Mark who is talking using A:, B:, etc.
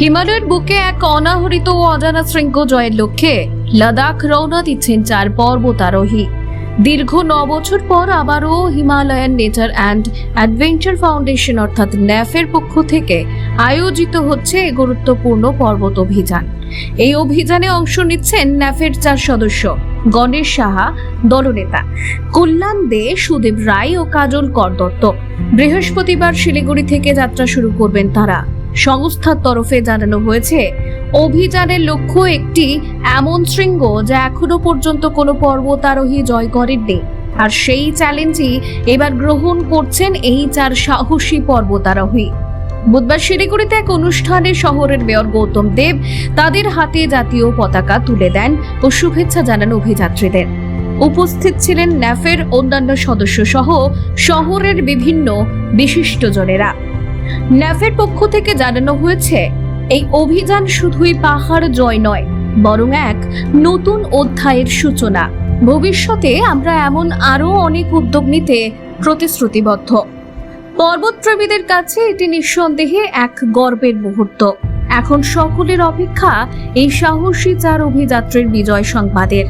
A: হিমালয়ের বুকে এক অনাহরিত ও অজানা শৃঙ্গ জয়ের লক্ষ্যে লাদাখ রওনা দিচ্ছেন চার পর্বতারোহী। দীর্ঘ ন বছর পর আবারও Himalayan nature and adventure foundation অর্থাৎ ন্যাফের পক্ষ থেকে আয়োজিত হচ্ছে এই গুরুত্বপূর্ণ পর্বত অভিযান। এই অভিযানে অংশ নিচ্ছেন ন্যাফের চার সদস্য, গণেশ সাহা, দলনেতা কল্যাণ দে, সুদেব রায় ও কাজল কর দত্ত। বৃহস্পতিবার শিলিগুড়ি থেকে যাত্রা শুরু করবেন তারা। সংস্থার তরফে জানানো হয়েছে। অভিযানের লক্ষ্য একটি এমন শৃঙ্গ যা এখনও পর্যন্ত কোনো পর্বতারোহী জয় করেননি। আর সেই চ্যালেঞ্জই এবার গ্রহণ করছেন এই চার সাহসী পর্বতারোহী। বুধবার শিলিগুড়িতে এক অনুষ্ঠানে শহরের মেয়র গৌতম দেব তাদের হাতে জাতীয় পতাকা তুলে দেন ও শুভেচ্ছা জানান অভিযাত্রীদের। উপস্থিত ছিলেন ন্যাফের অন্যান্য সদস্য সহ শহরের বিভিন্ন বিশিষ্টজনেরা। ন্যাফের পক্ষ থেকে জানানো হয়েছে, এই অভিযান শুধুই পাহাড় জয় নয়, বরং এক নতুন অধ্যায়ের সূচনা। ভবিষ্যতে আমরা এমন আরও অনেক উদ্যোগ নিতে প্রতিশ্রুতিবদ্ধ। পর্বতপ্রেমীদের কাছে এটি নিঃসন্দেহে এক গর্বের মুহূর্ত। এখন সকলের অপেক্ষা এই সাহসী চার অভিযাত্রীর বিজয় সংবাদের।